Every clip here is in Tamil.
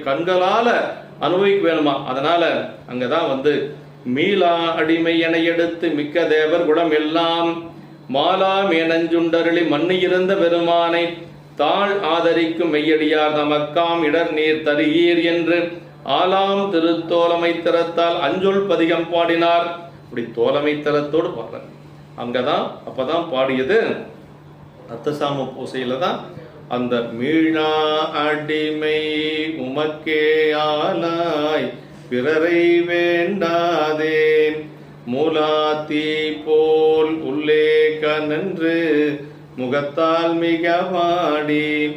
கண்களால அனுபவிக்க வேணுமா? அதனால அங்கதான் வந்து மீளா அடிமை என எடுத்து மிக்க தேவர் குடம் எல்லாம் மாலா மேனஞ்சுண்டருளி மண்ணு இருந்த பெருமானை தாழ் ஆதரிக்கும் மெய்யடியார் நமக்காம் இடர் நீர் தருகீர் என்று ஆலாம் திருத்தோலமை தரத்தால் அஞ்சொல் பதிகம் பாடினார். இப்படி தோலமை தரத்தோடு பாடுறாங்க அங்கதான் அப்பதான் பாடியது அர்த்தசாம பூசையில தான் அந்த மீளா அடிமை உமக்கே ஆலாய் பிறரை வேண்டாதே மூலாத்தி போல் உள்ளே கனன்று முகத்தால் மிக வாடி.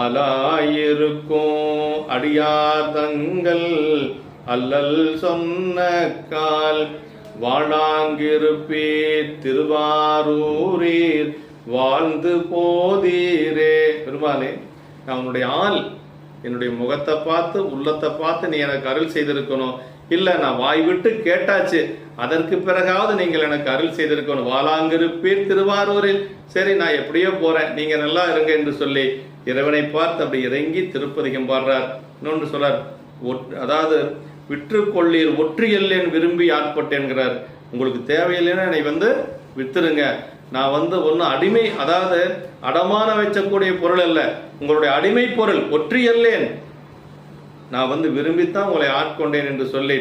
ஆலாயிருக்கும் அடியார் தங்கள் அல்லல் சொன்ன கால். வாழாங்கிருப்பீர் திருவாரூரீர் வாழ்ந்து போதீரே. பெருமானே நான் உன்னுடைய ஆள் என்னுடைய முகத்தை பார்த்து உள்ளத்தை பார்த்து நீ எனக்கு அருள் செய்திருக்கணும். இல்ல நான் வாய் விட்டு கேட்டாச்சு அதற்கு பிறகாவது நீங்கள் எனக்கு அருள் செய்திருக்கணும். வாழாங்கிருப்பீர் திருவாரூரில். சரி நான் எப்படியோ போறேன். நீங்க நல்லா இருங்க என்று சொல்லி இறைவனை பார்த்து அப்படி இறங்கி திருப்பதிகம் பாடுறார் இன்னொன்று சொல்றார் அதாவது விற்றுக்கொள்ளீர் ஒற்றியல்லேன் விரும்பி ஆட்பட்டேன்கிறார். உங்களுக்கு தேவையில்லைன்னா என்னை வந்து வித்துருங்க. நான் வந்து ஒன்றும் அடிமை அதாவது அடமான வைக்கக்கூடிய பொருள் அல்ல. உங்களுடைய அடிமை பொருள் ஒற்றியல்லேன் நான் வந்து விரும்பித்தான் உங்களை ஆட்கொண்டேன் என்று சொல்லி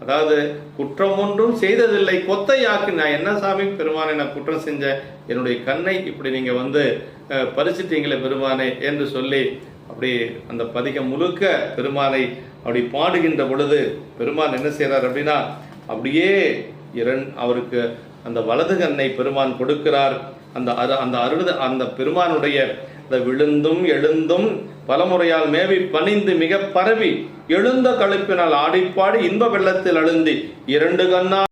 அதாவது குற்றம் ஒன்றும் செய்ததில்லை கொத்தை யாக்கு நான் என்ன சாமி பெருமானை நான் குற்றம் செஞ்சேன் என்னுடைய கண்ணை இப்படி நீங்கள் வந்து பறிச்சிட்டீங்களே பெருமானை என்று சொல்லி அப்படி அந்த பதிகம் முழுக்க பெருமானை அப்படி பாடுகின்ற பொழுது பெருமான் என்ன செய்கிறார் அப்படின்னா அப்படியே இரண் அவருக்கு அந்த வலது கண்ணை பெருமான் கொடுக்கிறார். அந்த அரு அந்த அருள் அந்த பெருமானுடைய அந்த விழுந்தும் எழுந்தும் பலமுறையால் மேவி பணிந்து மிக பரவி எழுந்த கழுப்பினால் ஆடிப்பாடி இன்ப வெள்ளத்தில் அழுந்தி இரண்டு கண்ணா